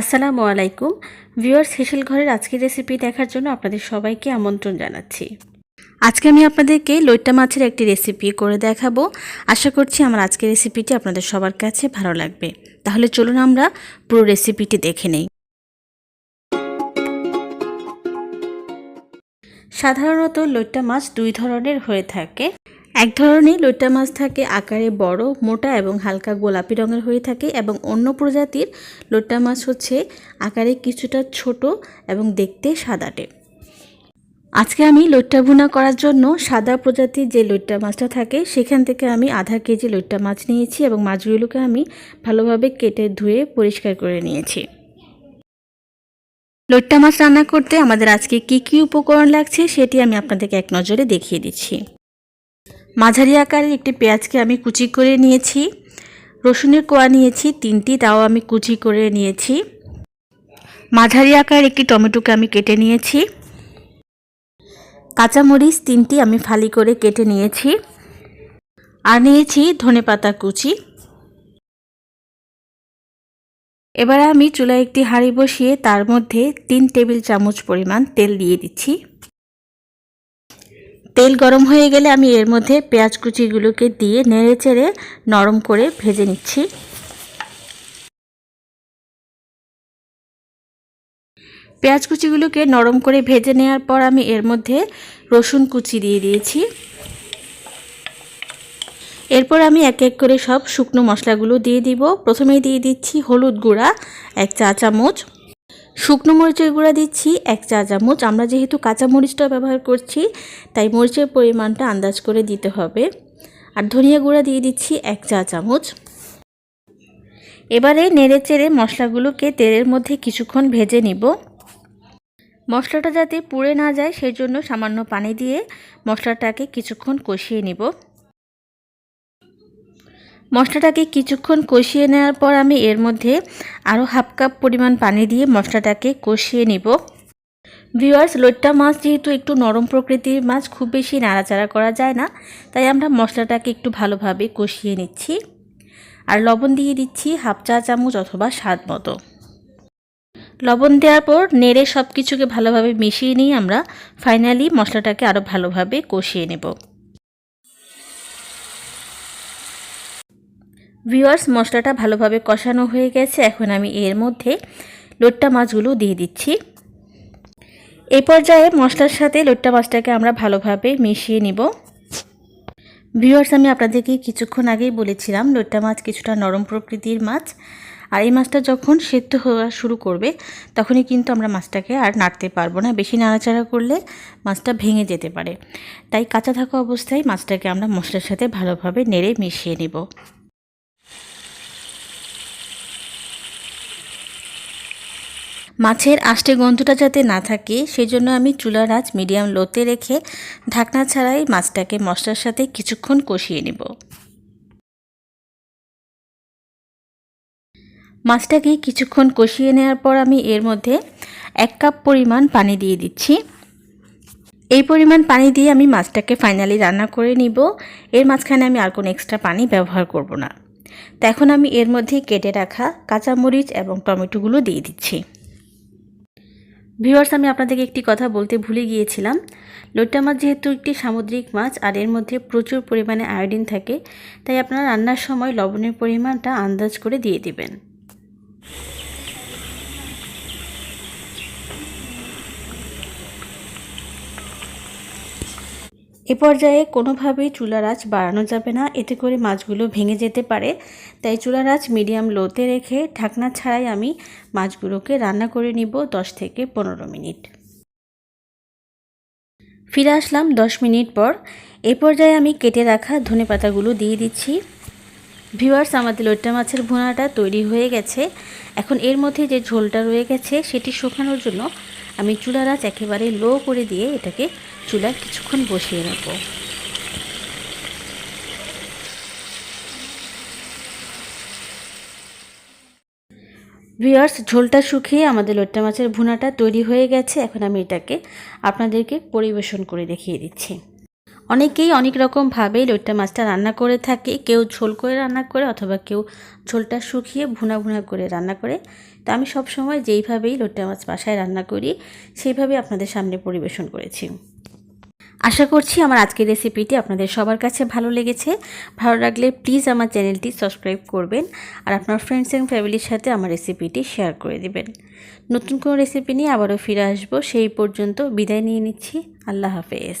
আসসালামু আলাইকুম। ভিউয়ার্স, হেসেল ঘরের আজকের রেসিপি দেখার জন্য আপনাদের সবাইকে আমন্ত্রণ জানাচ্ছি। আজকে আমি আপনাদেরকে লইট্টা মাছের একটি রেসিপি করে দেখাবো। আশা করছি আমার আজকের রেসিপিটি আপনাদের সবার কাছে ভালো লাগবে। তাহলে চলুন আমরা পুরো রেসিপিটি দেখে নেই। সাধারণত লইট্টা মাছ দুই ধরনের হয়ে থাকে। এক ধরনের লইট্টা মাছ থাকে, আকারে বড়, মোটা এবং হালকা গোলাপি রঙের হয়ে থাকে এবং অন্য প্রজাতির লইট্টা মাছ হচ্ছে আকারে কিছুটা ছোট এবং দেখতে সাদাটে। আজকে আমি লইট্টা ভুনা করার জন্য সাদা প্রজাতির যে লইট্টা মাছটা থাকে, সেখান থেকে আমি আধা কেজি লইট্টা মাছ নিয়েছি এবং মাছগুলোকে আমি ভালোভাবে কেটে ধুয়ে পরিষ্কার করে নিয়েছি। লইট্টা মাছ রান্না করতে আমাদের আজকে কি কি উপকরণ লাগছে, সেটি আমি আপনাদেরকে এক নজরে দেখিয়ে দিচ্ছি। মাঝারি আকারের একটি পেঁয়াজকে আমি কুচি করে নিয়েছি। রসুনের কোয়া নিয়েছি তিনটি, তাও আমি কুচি করে নিয়েছি। মাঝারি আকার একটি টমেটোকে আমি কেটে নিয়েছি। কাঁচামরিচ তিনটি আমি ফালি করে কেটে নিয়েছি। আর নিয়েছি ধনেপাতা কুচি। এবার আমি চুলায় একটি হাঁড়ি বসিয়ে তার মধ্যে তিন টেবিল চামচ পরিমাণ তেল দিয়ে দিচ্ছি। তেল গরম হয়ে গেলে আমি এর মধ্যে পেঁয়াজ কুচিগুলোকে দিয়ে নেড়ে চেড়ে নরম করে ভেজে নিচ্ছি। পেঁয়াজ কুচিগুলোকে নরম করে ভেজে নেওয়ার পর আমি এর মধ্যে রসুন কুচি দিয়ে দিয়েছি। এরপর আমি এক এক করে সব শুকনো মশলাগুলো দিয়ে দিব। প্রথমেই দিয়ে দিচ্ছি হলুদ গুঁড়া, এক চা চামচ শুকনো মরিচের গুঁড়া দিচ্ছি, এক চা চামচ। আমরা যেহেতু কাঁচা মরিচটা ব্যবহার করছি, তাই মরিচের পরিমাণটা আন্দাজ করে দিতে হবে। আর ধনিয়া গুঁড়া দিয়ে দিচ্ছি এক চা চামচ। এবারে নেড়ে চেড়ে মশলাগুলোকে তেলের মধ্যে কিছুক্ষণ ভেজে নিব। মশলাটা যাতে পুড়ে না যায় সেই জন্য সামান্য পানি দিয়ে মশলাটাকে কিছুক্ষণ কষিয়ে নিব। মশলাটাকে কিছুক্ষণ কষিয়ে নেওয়ার পর আমি এর মধ্যে আরও হাফ কাপ পরিমাণ পানি দিয়ে মশলাটাকে কষিয়ে নিব। ভিওয়ার্স লোট্টা মাছ যেহেতু একটু নরম প্রকৃতির মাছ, খুব বেশি নাড়াচাড়া করা যায় না, তাই আমরা মশলাটাকে একটু ভালোভাবে কষিয়ে নিচ্ছি। আর লবণ দিয়ে দিচ্ছি হাফ চা চামচ অথবা স্বাদ মতো। লবণ দেওয়ার পর নেড়ে সব কিছুকে ভালোভাবে মিশিয়ে নিয়ে আমরা ফাইনালি মশলাটাকে আরও ভালোভাবে কষিয়ে নেব। ভিওয়ার্স মশলাটা ভালোভাবে কষানো হয়ে গেছে। এখন আমি এর মধ্যে লোট্টা মাছগুলো দিয়ে দিচ্ছি। এই পর্যায়ে মশলার সাথে লোট্টা মাছটাকে আমরা ভালোভাবে মিশিয়ে নিব। ভিওয়ার্স আমি আপনাদেরকে কিছুক্ষণ আগেই বলেছিলাম, লোট্টা মাছ কিছুটা নরম প্রকৃতির মাছ। আর এই মাছটা যখন সেদ্ধ হওয়া শুরু করবে, তখনই কিন্তু আমরা মাছটাকে আর নাড়তে পারব না। বেশি নাড়াচাড়া করলে মাছটা ভেঙে যেতে পারে। তাই কাঁচা থাকা অবস্থায় মাছটাকে আমরা মশলার সাথে ভালোভাবে নেড়ে মিশিয়ে নেব। মাছের আষ্টে গন্ধটা যাতে না থাকে, সেজন্য আমি চুলার আঁচ মিডিয়াম লোতে রেখে ঢাকনা ছাড়াই মাছটাকে মশলার সাথে কিছুক্ষণ কষিয়ে নেব। মাছটাকে কিছুক্ষণ কষিয়ে নেওয়ার পর আমি এর মধ্যে এক কাপ পরিমাণ পানি দিয়ে দিচ্ছি। এই পরিমাণ পানি দিয়ে আমি মাছটাকে ফাইনালি রান্না করে নিব। এর মাঝখানে আমি আর কোনো এক্সট্রা পানি ব্যবহার করব না। তো এখন আমি এর মধ্যে কেটে রাখা কাঁচামরিচ এবং টমেটোগুলো দিয়ে দিচ্ছি। ভিউয়ার্স আমি আপনাদেরকে একটি কথা বলতে ভুলে গিয়েছিলাম। লোট্টা মাছ যেহেতু একটি সামুদ্রিক মাছ আর এর মধ্যে প্রচুর পরিমাণে আয়োডিন থাকে, তাই আপনারা রান্নার সময় লবণের পরিমাণটা আন্দাজ করে দিয়ে দিবেন। এ পর্যায়ে কোনোভাবেই চুলার আঁচ বাড়ানো যাবে না। এতে করে মাছগুলো ভেঙে যেতে পারে। তাই চুলার আঁচ মিডিয়াম লোতে রেখে ঢাকনা ছাড়াই আমি মাছগুলোকে রান্না করে নিব দশ থেকে পনেরো মিনিট। ফিরে আসলাম দশ মিনিট পর। এ পর্যায়ে আমি কেটে রাখা ধনে পাতাগুলো দিয়ে দিচ্ছি। ভিউয়ার্স, আমাদের লোট্টা মাছের ভুনাটা তৈরি হয়ে গেছে। এখন এর মধ্যে যে ঝোলটা রয়ে গেছে, সেটি শুকানোর জন্য আমি চুলার আঁচ একেবারে লো করে দিয়ে এটাকে চুলায় কিছুক্ষণ বসিয়ে রাখব ভিওয়ার্স ঝোলটা শুকিয়ে আমাদের লোট্টা মাছের ভুনাটা তৈরি হয়ে গেছে। এখন আমি এটাকে আপনাদেরকে পরিবেশন করে দেখিয়ে দিচ্ছি। অনেকেই অনেক রকমভাবে লোট্টা মাছটা রান্না করে থাকে। কেউ ঝোল করে রান্না করে অথবা কেউ ঝোলটা শুকিয়ে ভুনা ভুনা করে রান্না করে। তো আমি সব সময় যেইভাবেই লোট্টা মাছ বাসায় রান্না করি, সেইভাবে আপনাদের সামনে পরিবেশন করেছি। আশা করছি আমার আজকের রেসিপিটি আপনাদের সবার কাছে ভালো লেগেছে। ভালো লাগলে প্লিজ আমার চ্যানেলটি সাবস্ক্রাইব করবেন আর আপনার ফ্রেন্ডস অ্যান্ড ফ্যামিলির সাথে আমার রেসিপিটি শেয়ার করে দিবেন। নতুন কোনো রেসিপি নিয়ে আবারও ফিরে আসব। সেই পর্যন্ত বিদায় নিয়ে নিচ্ছি। আল্লাহ হাফেজ।